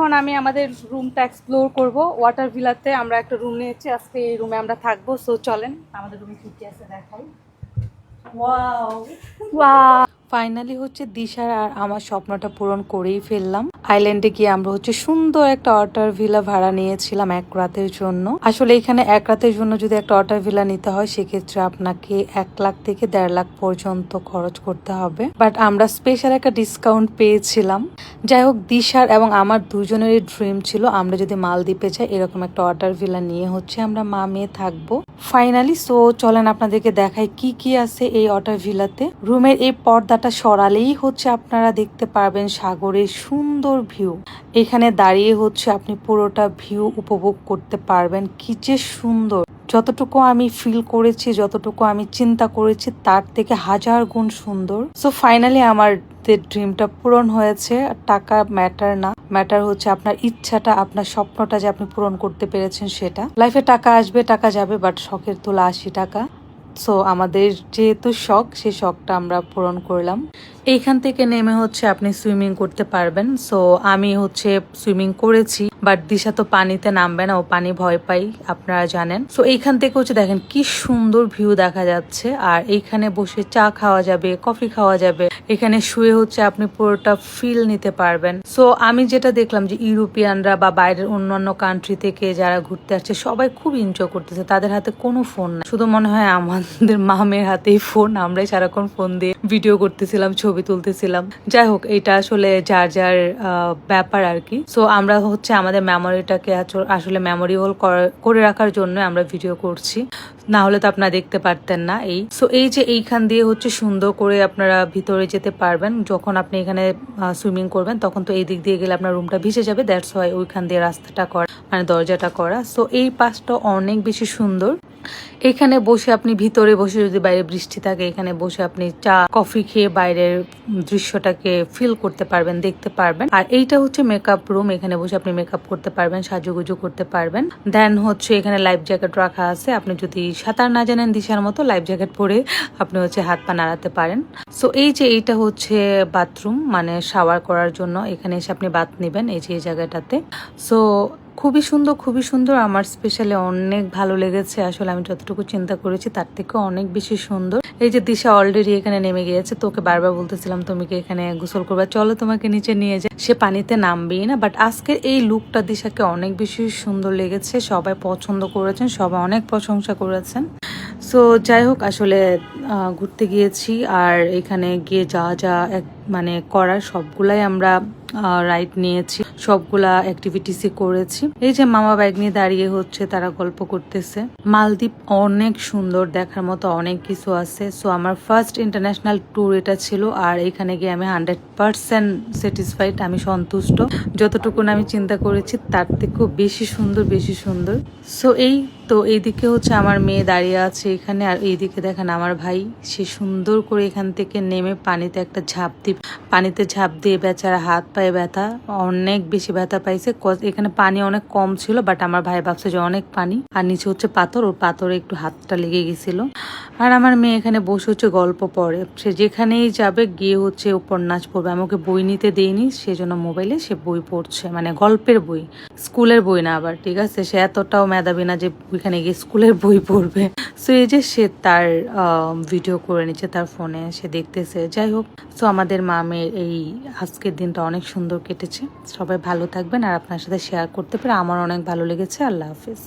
এখন আমি আমাদের রুমটা এক্সপ্লোর করব। ওয়াটার ভিলাতে আমরা একটা রুম নিয়েছি। আজকে এই রুমে আমরা থাকব। সো চলেন, আমাদের রুমে কি কি আছে দেখাই। ওয়াও ফাইনালি হচ্ছে দিশার আর আমার স্বপ্নটা পূরণ করেই ফেললাম। আইল্যান্ডে গিয়ে আমরা হচ্ছে সুন্দর একটা অটার ভিলা ভাড়া নিয়েছিলাম এক রাতের জন্য। আসলে এখানে এক রাতের জন্য যদি একটা অটার ভিলা নিতে হয়, সেক্ষেত্রে আপনাকে এক লাখ থেকে দেড় লাখ পর্যন্ত খরচ করতে হবে। বাট আমরা স্পেশাল একটা ডিসকাউন্ট পেয়েছিলাম। যাই হোক, দিশার এবং আমার দুজনেরই ড্রিম ছিল আমরা যদি মালদ্বীপে যাই, এরকম একটা অটার ভিলা নিয়ে হচ্ছে আমরা মা মেয়ে থাকব। ফাইনালি সো চলেন আপনাদেরকে দেখাই কি কি আছে এই অটার ভিলাতে রুমের এই পর্দাটা সরালেই হচ্ছে আপনারা দেখতে পারবেন সাগরের সুন্দর ভিউ। এখানে দাঁড়িয়ে হচ্ছে আপনি পুরোটা ভিউ উপভোগ করতে পারবেন। কি যে সুন্দর। যতটুকু আমি ফিল করেছি, যতটুকু আমি চিন্তা করেছি, তার থেকে হাজার গুণ সুন্দর। সো ফাইনালি আমার ড্রিমটা পূরণ হয়েছে টাকা ম্যাটার না। ম্যাটার হচ্ছে আপনার ইচ্ছাটা, আপনার স্বপ্নটা যে আপনি পূরণ করতে পেরেছেন সেটা। লাইফে টাকা আসবে, টাকা যাবে বাট শখের তোলা আশি টাকা। সো আমাদের যেহেতু শখ সেই শখটা আমরা পূরণ করলাম। এইখান থেকে নেমে হচ্ছে আপনি সুইমিং করতে পারবেন। সো আমি হচ্ছে সুইমিং করেছি বাট দিশা তো পানিতে নামবে না, ও পানি ভয় পাই আপনারা জানেন। সো এইখান থেকে হচ্ছে দেখেন কি সুন্দর ভিউ দেখা যাচ্ছে, আর এইখানে বসে চা খাওয়া যাবে, কফি খাওয়া যাবে। এখানে শুয়ে হচ্ছে আপনি পুরোটা ফিল নিতে পারবেন। সো আমি যেটা দেখলাম যে ইউরোপিয়ানরা বা বাইরের অন্যান্য কান্ট্রি থেকে যারা ঘুরতে আসছে, সবাই খুব এনজয় করতেছে, তাদের হাতে কোনো ফোন না শুধু মনে হয় আমাদের মামের হাতেই ফোন আমরাই সারাক্ষণ ফোন দিয়ে ভিডিও করতেছিলাম ছবি তুলতেছিলাম। যাই হোক, এটা আসলে যার যার ব্যাপার আর কি। সো আমরা হচ্ছে আমাদের মেমোরিটাকে আসলে মেমোরিবল করে রাখার জন্য আমরা ভিডিও করছি। না হলে তো আপনারা দেখতে পারতেন না এই। সো এই যে এইখান দিয়ে হচ্ছে সুন্দর করে আপনারা ভিতরে যেতে পারবেন, যখন আপনি এখানে সুইমিং করবেন, তখন তো এই দিক দিয়ে গেলে আপনার রুমটা ভিজে যাবে। দ্যাটস ওয়াই ওইখান দিয়ে রাস্তাটা করা মানে দরজাটা করা। সো এই পাশটা অনেক বেশি সুন্দর। এখানে বসে আপনি ভিতরে বসে যদি বাইরে বৃষ্টি থাকে, এখানে বসে আপনি চা, কফি খেয়ে বাইরের দৃশ্যটাকে ফিল করতে পারবেন, দেখতে পারবেন। আর এইটা হচ্ছে মেকআপ রুম এখানে বসে আপনি মেকআপ করতে পারবেন, সাজুগুজু করতে পারবেন। দেন হচ্ছে এখানে লাইফ জ্যাকেট রাখা আছে, আপনি যদি সাঁতার না জানেন দিশার মতো লাইফ জ্যাকেট পরে আপনি হচ্ছে হাত পা নাড়াতে পারেন। সো এই যে এইটা হচ্ছে বাথরুম মানে শাওয়ার করার জন্য, এখানে এসে আপনি বাথ নেবেন এই যে এই জায়গাটাতে। সো খুবই সুন্দর খুবই সুন্দর। আমার স্পেশালি অনেক ভালো লেগেছে। আসলে আমি যতটুকু চিন্তা করেছি, তার থেকে অনেক বেশি সুন্দর। এই যে দিশা অলরেডি এখানে নেমে গিয়েছে, তোকে বারবার বলতেছিলাম তুমি কি এখানে গোসল করবা। চলো তোমাকে নিচে নিয়ে যায় সে পানিতে নামবেই না বাট আজকের এই লুকটা দিশাকে অনেক বেশি সুন্দর লেগেছে। সবাই পছন্দ করেছেন, সবাই অনেক প্রশংসা করেছেন। সো যাই হোক, আসলে ঘুরতে গিয়েছি। আর এখানে গিয়ে যা যা এক মানে করার, সবগুলাই আমরা রাইড নিয়েছি। সবগুলা অ্যাক্টিভিটিসই করেছি। এই যে মামা ব্যাগ নিয়ে দাঁড়িয়ে হচ্ছে, তারা গল্প করতেছে। মালদ্বীপ অনেক সুন্দর, দেখার মতো অনেক কিছু আছে। সো আমার ফার্স্ট ইন্টারন্যাশনাল ট্যুর এটা ছিল, আর এখানে গিয়ে আমি হান্ড্রেড পার্সেন্ট স্যাটিসফাইড আমি সন্তুষ্ট। যতটুকু আমি চিন্তা করেছি, তার থেকেও বেশি সুন্দর বেশি সুন্দর। সো এই তো, এইদিকে হচ্ছে আমার মেয়ে দাঁড়িয়ে আছে এখানে, আর এইদিকে দেখেন আমার ভাই, সে সুন্দর করে এখান থেকে নেমে পানিতে একটা ঝাঁপ দিয়ে পানিতে ঝাঁপ দিয়ে বেচারা হাত পায়ে ব্যথা, অনেক বেশি ব্যথা পাইছে। এখানে পানি অনেক কম ছিল বাট আমার ভাই ভাবছে যে অনেক পানি। আর নিচে হচ্ছে পাথর, ওর পাথরে একটু হাতটা লেগে গেছিল। আর আমার মেয়ে এখানে বসে হচ্ছে গল্প পড়ে। সে যেখানেই যাবে গিয়ে হচ্ছে উপন্যাস পড়বে। আমাকে বই নিতে দেয়নি সেজন্য মোবাইলে সে বই পড়ছে মানে গল্পের বই। স্কুলের বই না আবার, ঠিক আছে? সে এতটাও মেধাবী না যে ওইখানে গিয়ে স্কুলের বই পড়বে। সো এই যে সে তার ভিডিও করে নিচ্ছে তার ফোনে সে দেখতেছে। যাই হোক সো আমাদের মামের এই আজকের দিনটা অনেক সুন্দর কেটেছে। সবাই ভালো থাকবেন আর আপনার সাথে শেয়ার করতে পারে আমার অনেক ভালো লেগেছে। আল্লাহ হাফিজ।